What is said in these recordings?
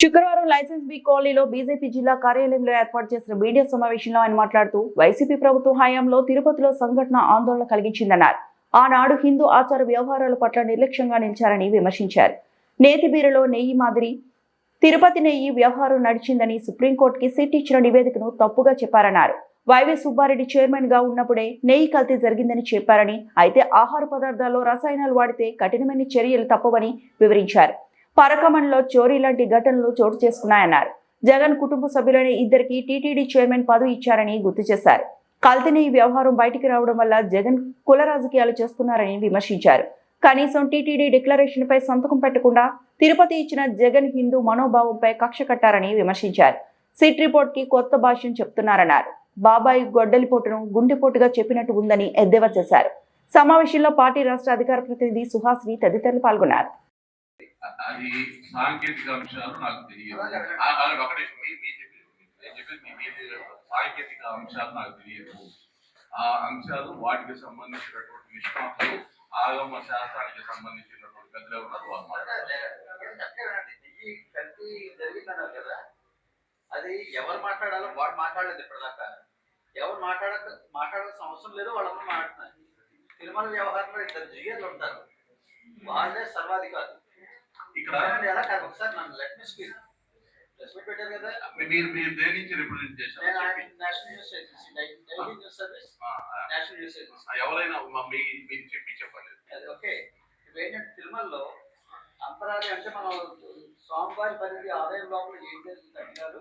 శుక్రవారం licence B కాలనీలో BJP జిల్లా కార్యాలయంలో ఏర్పాటు చేసిన మీడియా సమావేశంలో ఆయన మాట్లాడుతూ వైసీపీ ప్రభుత్వ హయాంలో తిరుపతిలో సంఘటన ఆందోళన కలిగించిందన్నారు. ఆనాడు హిందూ ఆచార వ్యవహారాల పట్ల నిర్లక్ష్యంగా నిలిచారని విమర్శించారు. నేతి బీరలో నెయ్యి మాదిరి తిరుపతి నెయ్యి వ్యవహారం నడిచిందని సుప్రీంకోర్టుకి సిట్ ఇచ్చిన నివేదికను తప్పుగా చెప్పారన్నారు. వైవి సుబ్బారెడ్డి చైర్మన్గా ఉన్నప్పుడే నెయ్యి కల్తీ జరిగిందని చెప్పారని అయితే ఆహార పదార్థాల్లో రసాయనాలు వాడితే కఠినమైన చర్యలు తప్పవని వివరించారు. పరకమంలో చోరీ లాంటి ఘటనలు చోటు చేసుకున్నాయన్నారు. జగన్ కుటుంబ సభ్యులైన ఇద్దరికి టీటీడీ చైర్మన్ పదవి ఇచ్చారని గుర్తు చేశారు. కల్తీని ఈ వ్యవహారం బయటికి రావడం వల్ల జగన్ కుల రాజకీయాలు చేస్తున్నారని విమర్శించారు. కనీసం టీటీడీ డిక్లరేషన్పై సంతకం పెట్టకుండా తిరుపతి ఇచ్చిన జగన్ హిందూ మనోభావంపై కక్ష కట్టారని విమర్శించారు. సిట్ రిపోర్ట్కి కొత్త భాష్యం చెప్తున్నారన్నారు. బాబాయి గొడ్డలిపోటును గుండెపోటుగా చెప్పినట్టు ఉందని ఎద్దేవా చేశారు. సమావేశంలో పార్టీ రాష్ట్ర అధికార ప్రతినిధి సుహాస్ని తదితరులు పాల్గొన్నారు. అది సాంకేతిక అంశాలు నాకు తెలియదు. ఒకటే నేను చెప్పేది మీ సాంకేతిక అంశాలు నాకు తెలియదు. ఆ అంశాలు వాటికి సంబంధించినటువంటి నిష్ణాతులు ఆగమ శాస్త్రానికి సంబంధించినటువంటి పెద్దలు కదా అది ఎవరు మాట్లాడాలో వాడు మాట్లాడలేదు ఇప్పటిదాకా. ఎవరు మాట్లాడక మాట్లాడాల్సిన అవసరం లేదు వాళ్ళందరూ మాట్లాడుతున్నారు. తిరుమల వ్యవహారంలో ఇద్దరు జియర్లు ఉంటారు. వాళ్ళే సర్వాధికారులు. ఇక్కడ ఒకసారి లెట్ మీ స్పీక్ పెట్టారు కదా? మీరు మీరు దేని నుంచి రిప్రజెంట్ చేశారు? National news agency daily news service national news agency ఎవరైనా మా- మీరు చెప్పి చెప్పండి. అది ఓకే. ఇప్పుడు ఏంటంటే తిరుమలలో అంతరాలి అంటే మనం స్వామివారి పరిధి ఆలయం లోపల ఏం జరుగుతుంది అడిగారు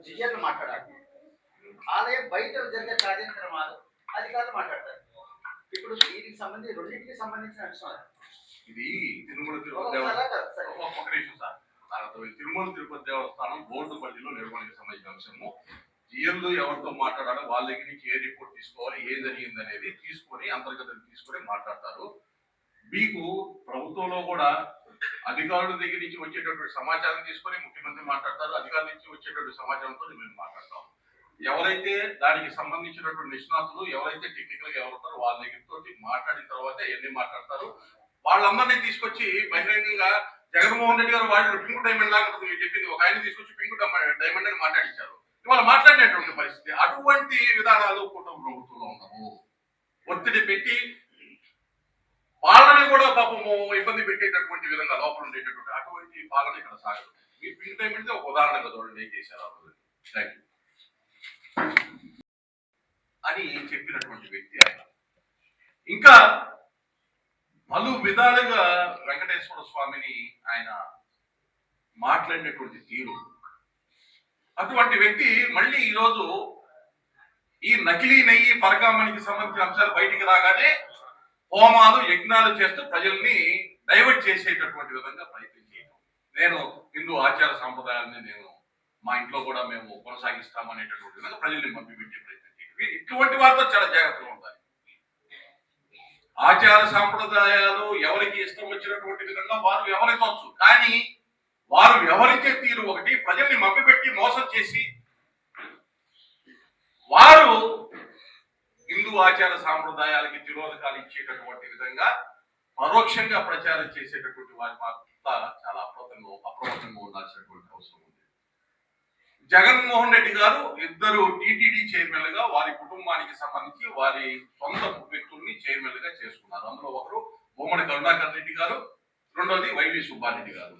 జియ్యర్లు మాట్లాడాలి. ఆలయం బయట జరిగే కార్యక్రమాలు అధికారులు మాట్లాడతారు. ఇప్పుడు దీనికి సంబంధించి రెండింటికి సంబంధించిన అంశం. ఇది తిరుమల తిరుపతి దేవస్థానం. సార్. నిమిషం. తిరుమల తిరుపతి దేవస్థానం బోర్డు పల్లిలో నిర్వహణకు సంబంధించిన అంశము. జిఎల్లు ఎవరితో మాట్లాడాలో వాళ్ళ దగ్గర నుంచి ఏ రిపోర్ట్ తీసుకోవాలి ఏం జరిగింది అనేది తీసుకొని అంతర్గత తీసుకొని మాట్లాడతారు. మీకు ప్రభుత్వంలో కూడా అధికారుల దగ్గర నుంచి వచ్చేటటువంటి సమాచారం తీసుకొని ముఖ్యమంత్రి మాట్లాడతారు. అధికారుల నుంచి వచ్చేటటువంటి సమాచారంతో మేము మాట్లాడతాం. ఎవరైతే దానికి సంబంధించినటువంటి నిష్ణాతులు ఎవరైతే టెక్నికల్గా ఎవరు ఉంటారో వాళ్ళ దగ్గర తోటి మాట్లాడిన తర్వాత ఎన్ని మాట్లాడతారు. వాళ్ళందరినీ తీసుకొచ్చి బహిరంగంగా జగన్మోహన్ రెడ్డి గారు వాళ్ళు పింక్ డైమండ్ లాగా ఉంటుంది మీరు చెప్పింది. ఒక ఆయన తీసుకొచ్చి పింక్ డైమండ్ అని మాట్లాడించారు ఇవాళ మాట్లాడినటువంటి పరిస్థితి. అటువంటి విధానాలు కుటుంబ ప్రభుత్వంలో ఉన్నాము ఒత్తిడి పెట్టి వాళ్ళని కూడా పాపము ఇబ్బంది పెట్టేటటువంటి విధంగా లోపల ఉండేటటువంటి అటువంటి పాలన ఇక్కడ సాగదు. మీ పింక్ డైమండ్ ఒక ఉదాహరణగా చూడండి ఏం చేశారు ఆ రోజు. థ్యాంక్ యూ అని చెప్పినటువంటి వ్యక్తి ఆయన. ఇంకా పలు విధాలుగా వెంకటేశ్వర స్వామిని ఆయన మాట్లాడినటువంటి తీరు. అటువంటి వ్యక్తి మళ్ళీ ఈరోజు ఈ నకిలీ నెయ్యి పరకామణికి సంబంధించిన అంశాలు బయటికి రాగానే హోమాలు యజ్ఞాలు చేస్తూ ప్రజల్ని డైవర్ట్ చేసేటటువంటి విధంగా ప్రయత్నం చేయడం నేను హిందూ ఆచార సాంప్రదాయాన్ని నేను మా ఇంట్లో కూడా మేము కొనసాగిస్తామనేటటువంటి విధంగా ప్రజల్ని పంపిపెట్టే ప్రయత్నం చేయడం ఇటువంటి వారితో చాలా జాగ్రత్తగా ఉండాలి ఆచార సాంప్రదాయాలు ఎవరికి ఇష్టం వచ్చినటువంటి విధంగా వారు వ్యవహరించవచ్చు కానీ వారు వ్యవహరించే తీరు ఒకటి ప్రజల్ని మభ్యపెట్టి మోసం చేసి వారు హిందూ ఆచార సాంప్రదాయాలకి తిరోధకాలు ఇచ్చేటటువంటి విధంగా పరోక్షంగా ప్రచారం చేసేటటువంటి వారి మాత్రం చాలా అప్రమత్తంగా అప్రమత్తంగా ఉండాల్సినటువంటి అవసరం ఉంది. జగన్మోహన్ రెడ్డి గారు ఇద్దరు టీటీడీ చైర్మన్గా వారి కుటుంబానికి సంబంధించి వారి సొంత వ్యక్తుల్ని చైర్మన్గా చేసుకున్నారు. అందులో ఒకరు బొమ్మడి కరుణాకర్ రెడ్డి గారు రెండోది వైవి సుబ్బారెడ్డి గారు.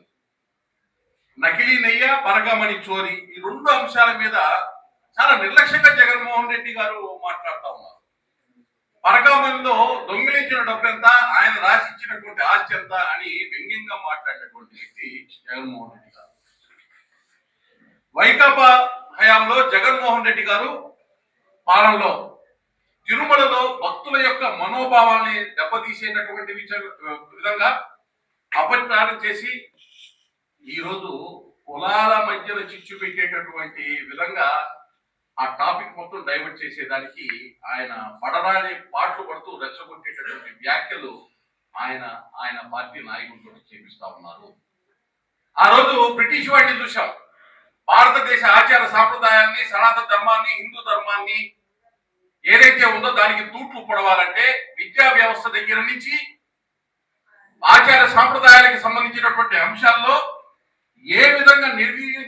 నకిలీ నెయ్య పరగమణి చోరీ ఈ రెండు అంశాల మీద చాలా నిర్లక్ష్యంగా జగన్మోహన్ రెడ్డి గారు మాట్లాడుతూ ఉన్నారు. పరకామణిలో దొంగిలించిన డబ్బెంత ఆయన రాసిచ్చినటువంటి ఆస్తి ఎంత అని వ్యంగ్యంగా మాట్లాడినటువంటి వ్యక్తి జగన్మోహన్ రెడ్డి గారు. వైకాపా హయాంలో జగన్మోహన్ రెడ్డి గారు పాలనలో తిరుమలలో భక్తుల యొక్క మనోభావాన్ని దెబ్బతీసేటటువంటి విధంగా అపచారం చేసి ఈరోజు కులాల మధ్యన చిచ్చు పెట్టేటటువంటి విధంగా ఆ టాపిక్ మొత్తం డైవర్ట్ చేసేదానికి ఆయన పడరాని పాటలు పడుతూ రెచ్చగొట్టేటటువంటి వ్యాఖ్యలు ఆయన ఆయన పార్టీ నాయకులతో చేపిస్తా ఉన్నారు. ఆ రోజు బ్రిటిష్ వాడిని చూశాం. భారతదేశ ఆచార సాంప్రదాయాన్ని సనాతన ధర్మాన్ని హిందూ ధర్మాన్ని ఏదైతే ఉందో దానికి తూట్లు పొడవాలంటే విద్యా వ్యవస్థ దగ్గర నుంచి ఆచార సాంప్రదాయాలకు సంబంధించినటువంటి అంశాల్లో ఏ విధంగా నిర్వీర్యం